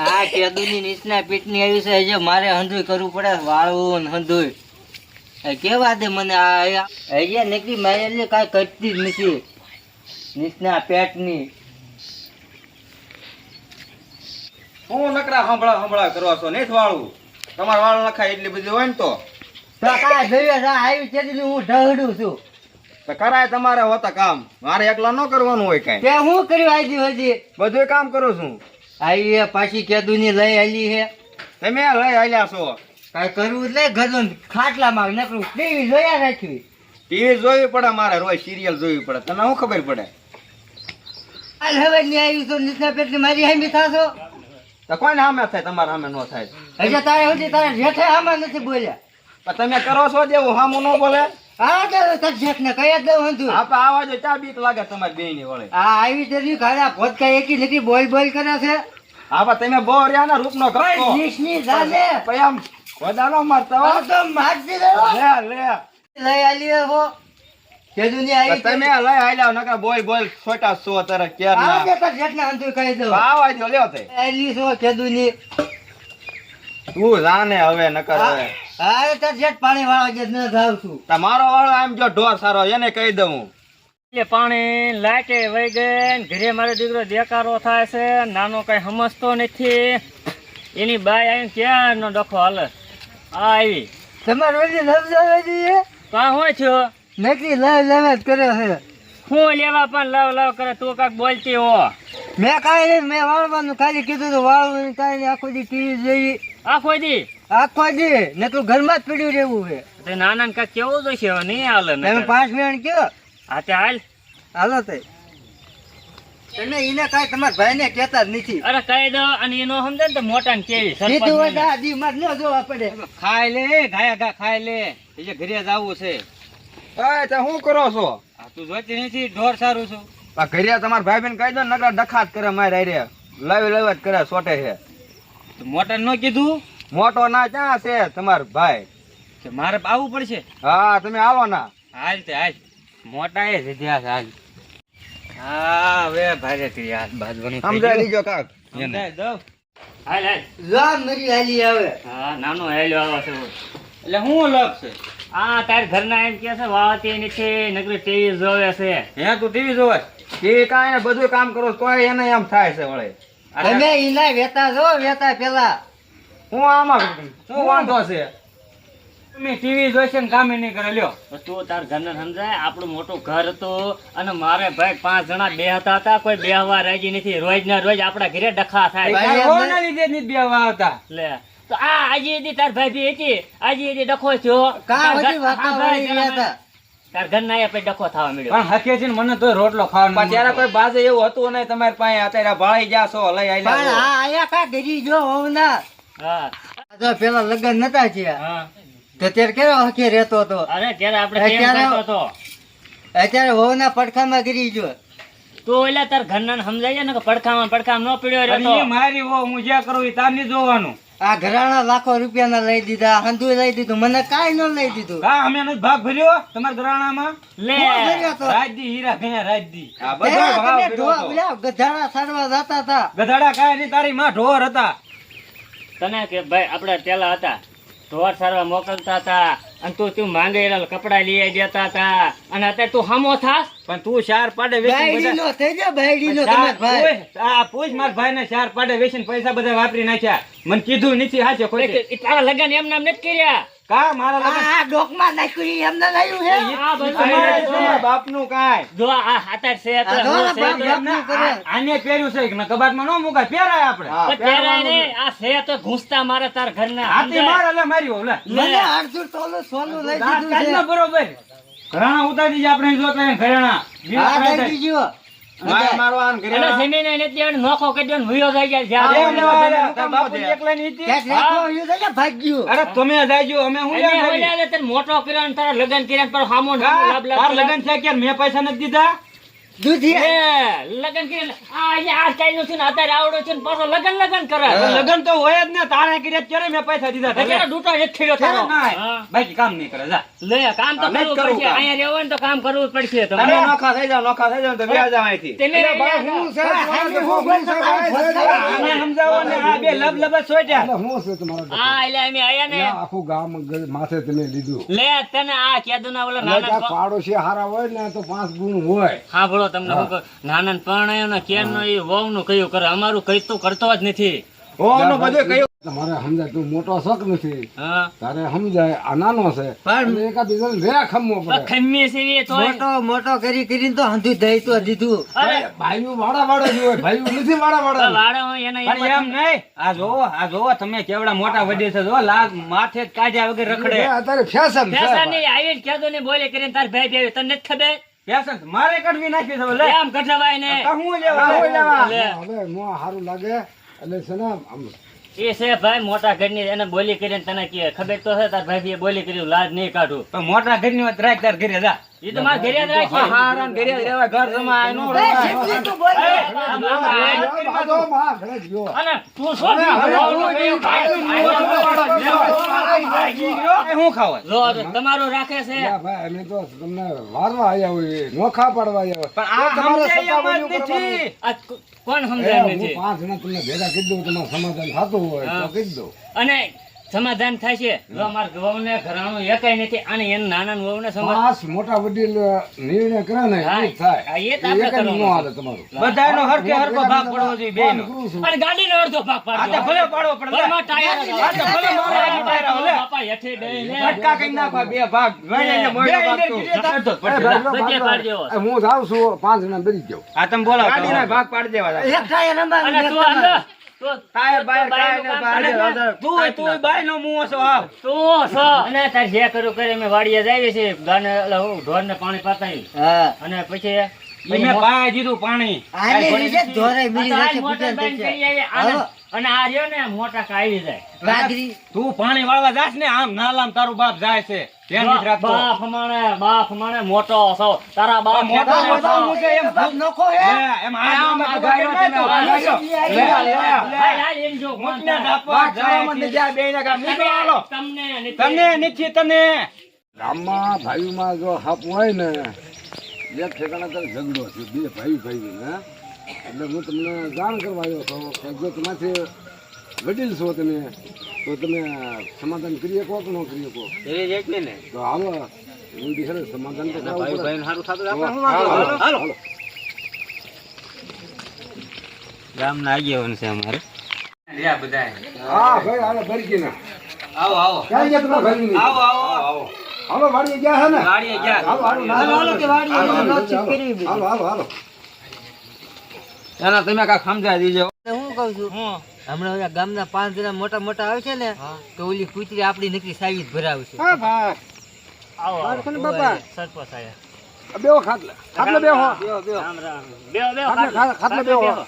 આ કેદુની નીચના પીઠની આવી છે હજી મારે હંધુય કરવું પડે વાળવું હંધુય. કેવા દે મને આ હજી નકરી મારે કાંઈ કરતી જ નથી. નીચના પેટની. હું નકરા હંભળા હંભળા કરો છો નહીં વાળું. તમારે વાળ નખાય એટલી બધી હોય ને તો. કાંઈ આવી હું ઢહડું છું. તો કરાય તમારે હોતા કામ. મારે એકલા ન કરવાનું હોય કાંઈ. તે હું કર્યું આજે હજી? બધું કામ કરું છું. આવી હે પાછી કેદુની લઈ આલી હે. તમે લઈ આલ્યા છો? કાંઈ કરવું જ નહીં ખાટલા માં નકરું ટીવી જોયા રાખવી ટીવી જોવી પડે મારે રોજ સિરિયલ જોવી પડે. તને શું ખબર પડે? હાલ હવે ની આવી તો નીચના પેટની મારી હામી થાશો. તો કોઈને સામે થાય તમારા સામે ન થાય? હજી તારે સુધી તારા જેઠે આમાં નથી બોલ્યા. પણ તમે કરો છો દેવું સામું ન બોલે? હા તો જેઠ ને કયા દઉં હતું આપણે આવા જો ચા બીક લાગે તમારી બે ની વળે. આ આવી તેરી ખાડા ભોતકા એકી નથી બોલ બોલ કરે છે. આવા તમે બહુ રહ્યા ને રૂપ નો કોઈ કરતો જાને. પછી આમ વધારો મારતા હો. તો મારતી રહ્યો લે લે. લઈ આલી હો. કેદુની આવી તમે લઈ આલ્યા નકર બોલ બોલ છોટા સો તારે કેર આ ના જે જેઠ ને કહી દઉં. આવા દો લ્યો તે. આલી છો કેદુની તું જાને હવે નકર હવે. હા તાર જેઠ પાણી જે ન છું તમારો વાળો આમ જો ઢોર સારો એને કહી દઉં. એટલે પાણી લાકે વહી ગઈ ને ઘરે મારો દીકરો દેકારો થાય છે નાનો કઈ સમજતો નથી. એની બાઈ આવીને ક્યારનો ડખો હાલે? આ આવી. તમારે બધી સમજાવે છે કાં હોય થયો નકરી લવ લવ જ કરે છે. હું લેવા પણ લવ લવ કરે તું કાક બોલતી હો. મેં કાંઈ નહીં મેં વાળવાનું ખાલી કીધું તો વાળવું કાંઈ નહીં આખો દી ટીવી જોઈ. આખો દી ને તું ઘરમાં જ પીડ્યું રહેવું છે. તે નાના ને કાંક કેવું તો છે હવે નહીં હાલે તમે પાંચ મિનિટ કયો. હા તે હાલ. હાલો તે. તમે એને કાંઈ તમારા ભાઈને કહેતા જ નથી. અરે કહી દો અને એનો સમજે ને મોટા ને કેવી કીધું હોય તો સરપંચ માર ન જોવા પડે. ખાઈ લે ગાયા ગા ખાઈ લે. એટલે ઘરે જવું છે. એ તો શું કરો છો? આ તું જોતી નથી ઢોર સારું છું. આ ઘરે તમારા ભાઈ બેન કહી દો ને નકરા ડખાત કરે મારે હારે. લાવી લાવી જ કરે સોટે છે. મોટા નો કીધું? મોટો ના ક્યાં છે તમાર ભાઈ? કે મારે આવવું પડશે? હા તમે આવો ના. હાલ તે હાલ. મોટા એ વિદ્યા હાલ. હા હવે ભારે કરી હાથ બાજવાનું સમજાવી દીજો કાક. સમજાય દઉં હાલ હાલ. જા મરી હાલી આવે. હા નાનો હેલ્યો આવે છે એટલે હું છે? આ તાર ઘરના એમ કે છે વાવતી છે નકરી ટીવી જોવે છે. હે તું ટીવી જોવે? ટીવી કાંઈ બધું કામ કરો તો એને એમ થાય છે વળે. તમે એના વેતા જો વેતા પેલા. હું આમાં શું વાંધો છે? તમે ટીવી જોઈશે ને કામે નહીં કરે લ્યો. તું તાર ઘરને સમજાય આપણું મોટું ઘર હતું અને મારે ભાઈ પાંચ જણા બે હતા કોઈ બેહવા રાજી નથી. રોજ ના રોજ આપણા ઘરે ડખા થાય. લીધે લે. તો આ આજે તાર ભાઈ હતી. આજે ડખો થયો. કા તાર ઘર- ના પછી ડખો થવા મળ્યો પણ હકે છે ને મને તો રોટલો ખાવાનો ત્યારે કોઈ બાજે એવું હતું નહીં તમારી પાસે અત્યારે ભાળી ગયા છો લઈ પણ આલ્યા આયા કા ગરી જો હોવના? હા. તો પેલા લગન નતા થયા. હા. તો ત્યારે કેવો હકે રહેતો હતો? અરે ત્યારે આપણે પ્રેમ અત્યારે- કરતો હતો. અત્યારે હોવના પડખામાં ગરી જો. તું એટલે તાર ઘરના ને સમજાય છે ને કે પડખામાં પડખામાં ન પીડ્યો રહેતો. મારી હો હું જ્યાં કરું ઈ તારની જોવાનું આ ઘરાણા લાખો રૂપિયાના લઈ દીધા હંધુ લઈ દીધું મને કાઈ ન લઈ દીધું. કા અમે નો ભાગ ભર્યો તમારા ઘરાણામાં? લે. ભર્યો? રાજદી હીરા ગયા રાજદી. આ બધો ભાવ. પેલા ગધાડા સારવા જતા હતા. ગધાડા કાયની તારી માં ઢોર હતા. તને કે ભાઈ આપણે પેલા હતા. ઢોર સારવા મોકલતા હતા. અને તું તું માંગેલા કપડા લઈ જતા હતા. અને અત્યારે તું હમો થાસ પણ તું ચાર પાડે વેચીને થઈ ભાઈ. આ પૂછ માર ભાઈ ને ચાર પાડે વેચીને પૈસા બધા વાપરી નાખ્યા. મને કીધું નથી હાચે કોઈ તારા લગન એમ નામ નથી કર્યા? કા મારા લગ્ન? આ ડોકમાં નાખ્યું એમને લાવ્યું છે આ બધું તમારે એને તમારા જો આ હાથાર છે તો આ જો હું ને છે બાપ તો- બાપ. ના, આ- આને પહેર્યું છે કે કબાટમાં ન મુકાય પહેરાય આપણે. પહેરાય ને આ છે તો ઘૂંસતા મારે તાર ઘરના હાથી સમજાય? માર એટલે મારી લે. મને અડધું તોલું સોનું લઈ દીધું છે. બરોબર. ઘરાણા ઉતારી દીધા આપણે જોતા ઘરાણા. દીજો. નોખો કરી દો થઈ જાય ભાગ્યું અરે તમે જાયજો અમે હું એને લેવા ઓલા જાવી? ને તને મોટો કર્યો ને તારા લગન કર્યા પર હામો કા? લગન છે ક્યારે મેં પૈસા નથી દીધા? લગન આ આ છે ને અત્યારે આવડું છે ને પાછો લગન લગન કરે. લગન તો હોય જ ને તારે કર્યા ક્યારે મેં પૈસા દીધા તો? ડૂટો એક થયો તારો. બાકી કામ નહીં કરે જા. લે કામ તો કરવું કરવું પડશે. અહીંયા રહેવું તો કામ કરવું જ પડશે તમે નોખા થઈ જાવ નોખા થઈ જાવ તો વ્યાજ આવે અહીંથી. તમે હું છે, આને હું બોલતો કાંઈ ફોન કરે. આને સમજાવો ને આ બે લબ લબ સોટ્યા હું છે તમારા હા એટલે અમે આયા ને આખું ગામ માથે તમે લીધું. લે તને આ કેદુના ઓલા નાના પાડોશી હારા હોય ને તો પાંચ ગુણ હોય. સાંભળો તમને હું નાના પરણાયો ને કેર નો એ વહુ નું કયું કરે? અમારું કઈ તો કરતો જ નથી. ઓનું બધું કયું તમારે સમજાય તું મોટો શક નથી? તારે સમજાય આ નાનો છે. પણ- એટલે એકાબીજાને રે ખમવો પડે. ખમીએ સીવી તો મોટો મોટો કરી કરીને તો હંધું દઈ તો દીધું. અરે. ભાઈઓ વાડા વાડા જોવે ભાઈઓ નથી વાડા વાડા વાડા હોય એના પણ એમ નહીં. આ જોવો આ જોવો તમે કેવડા મોટા વડે છે જો લાગ માથે કાઢ્યા વગર રખડે. અત્યારે ફેશન છે ફેશન નહીં આવી જ કેદુ ને બોલે કરીને તાર ભાઈ ભાઈ તને નથી ખબર? ફેશન મારે કડવી નાખી છે લે. એમ કઢવાય ને તો હું લેવા? હું લેવા? લે. હવે મોં સારું લાગે. એટલે ને આમ એ છે ભાઈ મોટા ઘરની એને બોલી કરીને તને કે ખબર તો છે તાર ભાઈ બોલી કરી લાજ નહીં કાઢું. પણ મોટા ઘરની વાત રાખ તાર ઘરે જા. એ તો મારા ઘરે જ રાખી. હારા ઘરે જ રહેવાય, ઘર જમાય, નો રહેવાય. બાજુ માં ઘરે જ અને તું શું હું ખાવા જો તમારું રાખે છે. ભાઈ અમે તો તમને વારવા આવ્યા હોય નોખા પાડવા આવ્યા પણ આ તમારે. નથી. આ કોણ સમજાય નથી? પાંચ જણા તમને ભેગા કીધું તમારું સમાધાન થતું હોય તો કીધું અને સમાધાન થાય છે જો અમાર વહુને ઘરાણું એકાય નથી અને એને નાના વહુને પાંચ મોટા વડીલ નિર્ણય કરે ને એ થાય. એ એ આપણે કરવાનું હાલે તમારું. બધાયનો હરખે હરખો ભાગ પડવો જોઈએ બેયનો. અને ગાડીનો અડધો ભાગ આ ભલે પાડવો પડે ઘરમાં ટાયર આ તો ભલે મારા જ ટાયર આવે, બાપા હેઠે બેહીને ફટકા કરી નાખવા બે ભાગ. બે મોયનો ભાગ તો. એ ભાઈ, પાડજો. હું જાઉં છું પાંચ જણા બેરી જાઉં. આ તમે બોલાવો ગાડીના ભાગ પાડી દેવા એક ટાયર અંબાડી, અને તું અંદર. ને. તું છો આવ તું છો અને તાર જે કરું કરે વાડીએ ગાને પાણી પાતાઈ હા. અને પછી ઈ પાય દીધું પાણી. આને મિલી પૂજાને અને આ રહ્યો ને મોટા જાય. તું પાણી વાળવા જાસ ને આમ નાલામ તારું બાપ જાય છે. બાપ માણે બાપ માણે મોટો છો તારા બાપ મોટો મોટો. હું એમ બાપ નખો હે એમ આ આમ આ ગાયનો. લે, લે, હાલ. એમ જો મોટને થાય. ઢાપવા જવામાં નથી જાય બેયને કામ. નીકળો હાલો. તમને તમને નથી તને ગામમાં ભાઈમાં જો હપ હોય ને એક ઠેકાણા તારે ઝઘડો છે બે ભાઈ ભાઈ ને એટલે હું તમને જાણ કરવા આવ્યો છો કે જો તમારથી વડીલ છો તમે તો તમે સમાધાન કરી શકો કે ન કરી શકો તો હાલો હું દીકરા સમાધાન તો કરાવવું પડે. હાલો, હાલો, હાલો. ગામના આગેવાન છે અમારે. હા ભાઈ હાલો ભરકી ના. આવો આવો. ક્યાં ગયા તમારા ભાઈ આવો આવો. આવો. હાલો વાડીએ ગયા છે ને? ગાડીએ ગયા. હાલો હાલો હાલો, હાલો, કે વાડીએ હાલો, હાલો, હાલો. હાલો હાલો હાલો. એના તમે કાંઈક સમજાવી દીજો. હું કહું છું? હમણાં ઓલા ગામના પાંચ જણા મોટા મોટા આવે છે ને તો ઓલી કૂતરી આપણી નકરી સાવી જ ભરાવશે હા ભાઈ. આવો. બાપા? સરપંચ આયા. બેહો ખાટલે. ખાટલે બેહો. રામ રામ. બેહો, બેહો, ખાટલે, ખાટલે. બેહો.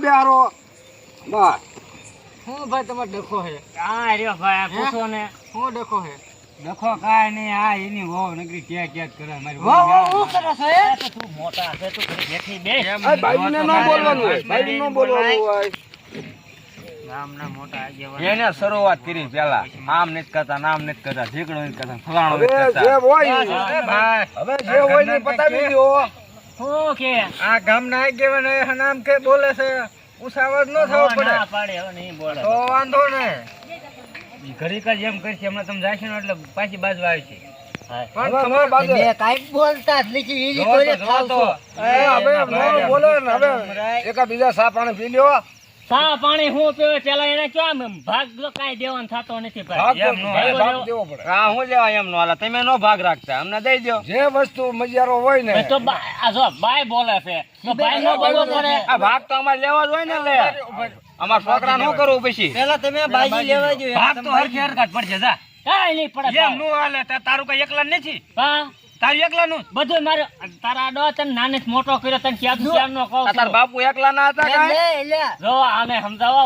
બે હારો હું તમારે ડખો હે આ રહ્યો ભાઈ, આ પૂછો ને. હું ડખો હે લખો કાય નહીં આ એની વહુ નકરી ક્યાં ક્યાં કરે મારી વાહ વાહ હું કરો? છો હે આ તો તું મોટા છે, તું ઘરે બેઠી બે ભાઈ ને ન બોલવાનું હોય ભાઈને ન બોલવાનું હોય. ગામના મોટા આગેવાન. એને શરૂઆત કરી પેલા આમ નથી કરતા નામ નથી કરતા ઝીકડો નથી કરતા ફલાણો નથી જે હોય ભાઈ હવે જે હોય ને પતાવી દો. હું આ ગામના આગેવાન નામ કે બોલે છે ઉસાવત ન થવો પડે. પાડે, હવે નહીં બોલે. તો વાંધો ને ઘડીક જ એમ કરશે હમણાં તમે જાશો ને એટલે પાછી બાજુ આવશે. હા. પણ હવે તમારે બાજુ મેં કાંઈક બોલતા જ નથી એની કોઈને ખાવ તો. એ હવે ન બોલે ને હવે એકા સા પાણી પી લ્યો. ચા પાણી હું પીવે પેલા એને કેમ ભાગ જો કાંઈ દેવાનો થતો નથી ભાગ ભાઈ. એમ નો ભાઈ ભાગ દેવો પડે. હા હું લેવા એમ નો હાલે. તમે નો ભાગ રાખતા અમને દઈ દો જે વસ્તુ મજારો હોય ને ભાઈ તો બા- આ જો બાય બોલે છે. તો બાય નો બોલવો પડે. આ ભાગ તો અમારે લેવા જ હોય ને લે. અમારા છોકરા નો કરવું પછી. પેલા તમે બાજી લેવા જોઈએ ભાગ તો હરખી હરખાટ પડશે જા. કાઈ નહીં પડે એમ નું હાલે તારું કઈ એકલા નથી? હા. તારું એકલા નું બધું મારે તારા ડો તને નાને મોટો કર્યો તને ક્યાં ક્યાં નો. કહું તાર બાપુ એકલા ના હતા? જો આને સમજાવો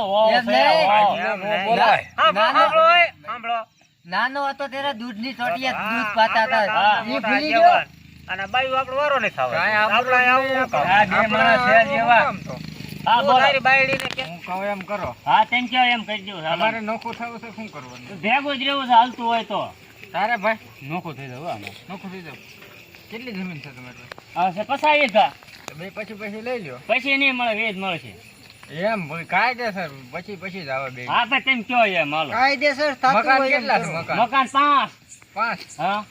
બોલાય. સાંભળો, સાંભળો, નાનો ત્યારે દૂધની ચોટિયા દૂધ પાતા હતા. ભૂલી ગયો. અને આપણો વારો નહીં ખાવાનો. કાંઈ આપણું આ બે માણસ છે જેવા. હા બોલો. હું કહું એમ કરો. હા તેમ કેવો એમ કરજો અમારે નોખું થવું છે શું કરવાનું? ભેગું જ રહેવું છે હાલતું હોય તો. તારે ભાઈ? નોખું થઈ જવું આમાં. નોખું થઈ જવું. કેટલી જમીન છે તમારે હવે છે પસાવી કા બે પછી પછી લઈ લ્યો. પછી નહીં મળે વેજ મળશે. એમ ભાઈ કાયદેસર પછી પછી જ આવે બે. હા ભાઈ તેમ કયો એમ હાલો. કાયદેસર મકાન કેટલા છે મકાન? મકાન પાંચ. પાંચ? હા.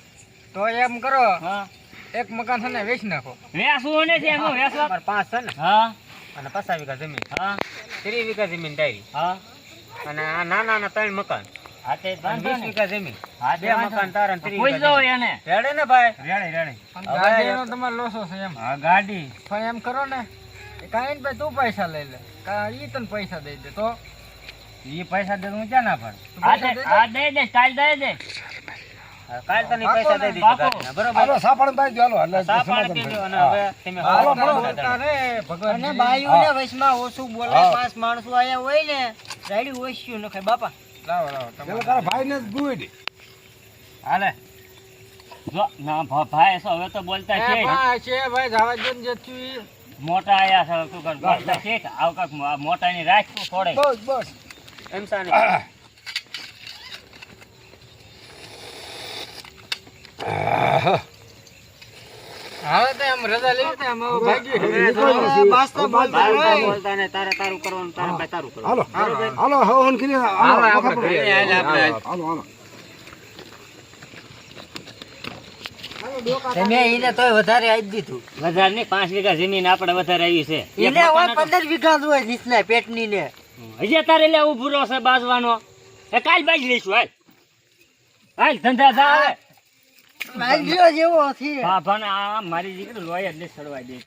તો એમ કરો હા. એક મકાન છે ને વેચી નાખો. વેસવું નથી એમ વેસવા તમારે પાંચ છે ને? હા. અને પચાસ વીઘા જમીન. હા. ત્રીસ વીઘા જમીન ડાયરી. હા. અને આ નાના નાના ત્રણ મકાન. હા તે વીસ. વીઘા જમીન. હા બે મકાન. તારા ત્રીસ. એને. રેડે ને ભાઈ? Ready ready. ગાડીનો તમારે લોસો છે એમ. હા ગાડી. તો એમ કરો ને. કાંઈ ને ભાઈ તું પૈસા લઈ લે. ઈ તને પૈસા દઈ દે તો. એ પૈસા દે હું ક્યાં ના પણ આ દે દઈ દે. કાલ દે દે. કાલ તને પૈસા ને, દઈ દીધા બરોબર? સાપણ ભાઈ ચાલો એટલે સાપણ કે અને હવે તમે હાલો, હાલો. બોલતા રે, ભગવાન અને ઓછું બોલે પાંચ માણસો આયા હોય ને રાયડી ઓછું ન ખાય. બાપા. લાવો લાવો તમે તારા ભાઈને જ ગુઈડી હાલે. જો ના ભાઈ સો હવે તો બોલતા છે હા ભાઈ છે ભાઈ જવા દે ને જે થયું મોટા આયા છે તું કર? બોલતા છે આવકાક આવ કાક મોટાની રાખવું થોડે બસ બસ. એમ સાને. હવે તો એમ રજા લેવી છે, એમ ભાગી. બાસ્તા બોલતા બોલતા ને તારે તારું કરવાનું તારે ભાઈ તારું કરવાનું. હાલો. હાલો હવન કરી હાલો હાલો, આપણે પકડી. ઘરે હાલે આપણે. હાલો હાલો તમે એને તોય વધારે આવી દીધું. વધારે નહીં પાંચ વીઘા જમીન આપણે વધારે આવી છે. એને હોય પંદર વીઘા હોય નીચના પેટની ને હજી તારે લેવું ભૂરો છે બાજવાનો. એ કાલ બાજ લઈશું હાલ. હાલ ધંધા જા હવે લાગ્યો જેવો છે. બાપાને આ મારી દીકરી લોહી એટલે સડવા દે.